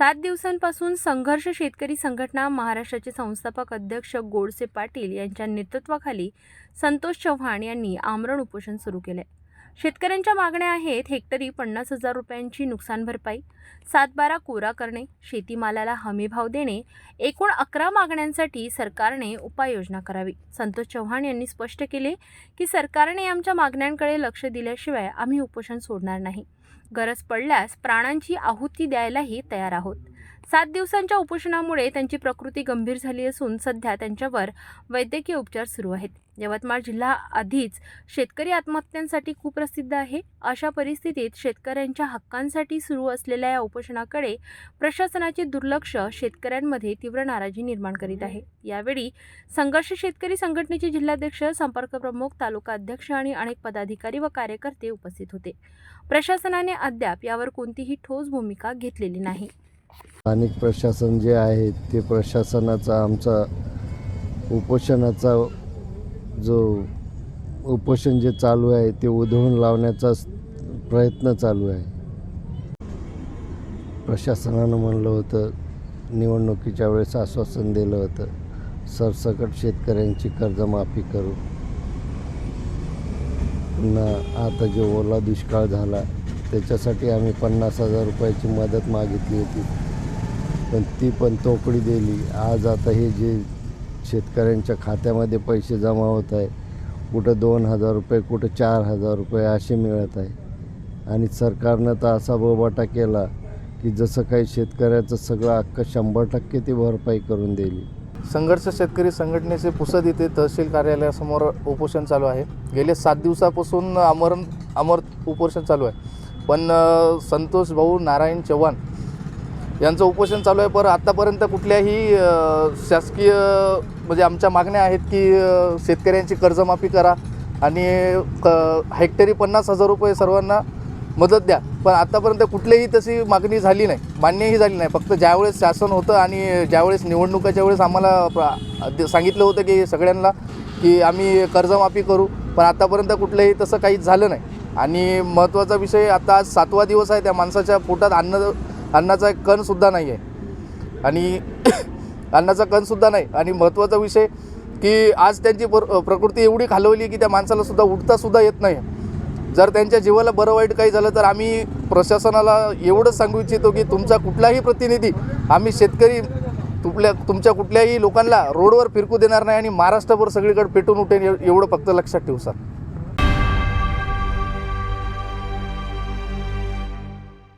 सात दिवसांपासून संघर्ष शेतकरी संघटना महाराष्ट्राचे संस्थापक अध्यक्ष गोडसे पाटील यांच्या नेतृत्वाखाली संतोष चव्हाण यांनी आमरण उपोषण सुरू केले. शेतकऱ्यांच्या मागण्या आहेत हेक्टरी पन्नास हजार रुपयांची नुकसान भरपाई सातबारा कोरा करणे शेतीमालाला हमीभाव देणे एकूण अकरा मागण्यांसाठी सरकारने उपाययोजना करावी. संतोष चव्हाण यांनी स्पष्ट केले की सरकारने आमच्या मागण्यांकडे लक्ष दिल्याशिवाय आम्ही उपोषण सोडणार नाही. गरज पडल्यास प्राणांची आहुती द्यायलाही तयार आहोत. सात दिवसांच्या उपोषणामुळे त्यांची प्रकृती गंभीर झाली असून सध्या त्यांच्यावर वैद्यकीय उपचार सुरू आहेत. यवतमाळ जिल्हा आधीच शेतकरी आत्महत्यांसाठी कुप्रसिद्ध आहे. अशा परिस्थितीत शेतकऱ्यांच्या हक्कांसाठी सुरू असलेल्या या उपोषणाकडे प्रशासनाचे दुर्लक्ष शेतकऱ्यांमध्ये तीव्र नाराजी निर्माण करीत आहे. यावेळी संघर्ष शेतकरी संघटनेचे जिल्हाध्यक्ष संपर्क प्रमुख तालुका अध्यक्ष आणि अनेक पदाधिकारी व कार्यकर्ते उपस्थित होते. प्रशासनाने अद्याप यावर कोणतीही ठोस भूमिका घेतलेली नाही. स्थानिक प्रशासन जे आहे ते प्रशासनाचा आमचा उपोषणाचा जो उपोषण जे चालू आहे ते उधळून लावण्याचा प्रयत्न चालू आहे. प्रशासनानं म्हणलं होतं निवडणुकीच्या वेळेस आश्वासन दिलं होतं सरसकट शेतकऱ्यांची कर्जमाफी करू. पुन्हा आता जो ओला दुष्काळ झाला त्याच्यासाठी आम्ही पन्नास हजार रुपयाची मदत मागितली होती. पण ती पण तोकडी दिली. आज आता हे जे शेतकऱ्यांच्या खात्यामध्ये पैसे जमा होत आहे कुठं दोन हजार रुपये कुठं चार हजार रुपये असे मिळत आहे. आणि सरकारनं तर असा बोबाटा केला की जसं काही शेतकऱ्याचं सगळं अख्खं शंभर टक्के ती भरपाई करून दिली. संघर्ष शेतकरी संघटनेचे पुसद येथे तहसील कार्यालयासमोर उपोषण चालू आहे. गेले सात दिवसापासून अमरण अमर उपोषण चालू आहे. पण संतोष भाऊ नारायण चव्हाण यांचं उपोषण चालू आहे. पर आत्तापर्यंत कुठल्याही शासकीय म्हणजे आमच्या मागण्या आहेत की शेतकऱ्यांची कर्जमाफी करा आणि क हेक्टरी पन्नास हजार रुपये सर्वांना मदत द्या. पण आत्तापर्यंत कुठलीही तशी मागणी झाली नाही. मान्यही झाली नाही. फक्त ज्यावेळेस शासन होतं आणि ज्यावेळेस निवडणुकाच्या वेळेस आम्हाला सांगितलं होतं की सगळ्यांना की आम्ही कर्जमाफी करू. पण आत्तापर्यंत कुठलंही तसं काहीच झालं नाही. आणि महत्त्वाचा विषय आता आज सातवा दिवस आहे. त्या माणसाच्या पोटात अन्न अन्नाचा एक कणसुद्धा नाही आहे आणि अन्नाचा कणसुद्धा नाही. आणि महत्त्वाचा विषय की आज त्यांची प्र प्रकृती एवढी खालवली की त्या माणसालासुद्धा उठतासुद्धा येत नाही. जर त्यांच्या जीवाला बरं वाईट काही झालं तर आम्ही प्रशासनाला एवढंच सांगू इच्छितो की तुमचा कुठलाही प्रतिनिधी आम्ही शेतकरी तुपल्या तुमच्या कुठल्याही लोकांना रोडवर फिरकू देणार नाही आणि महाराष्ट्रभर सगळीकडे पेटून उठेल एवढं फक्त लक्षात ठेवू सर.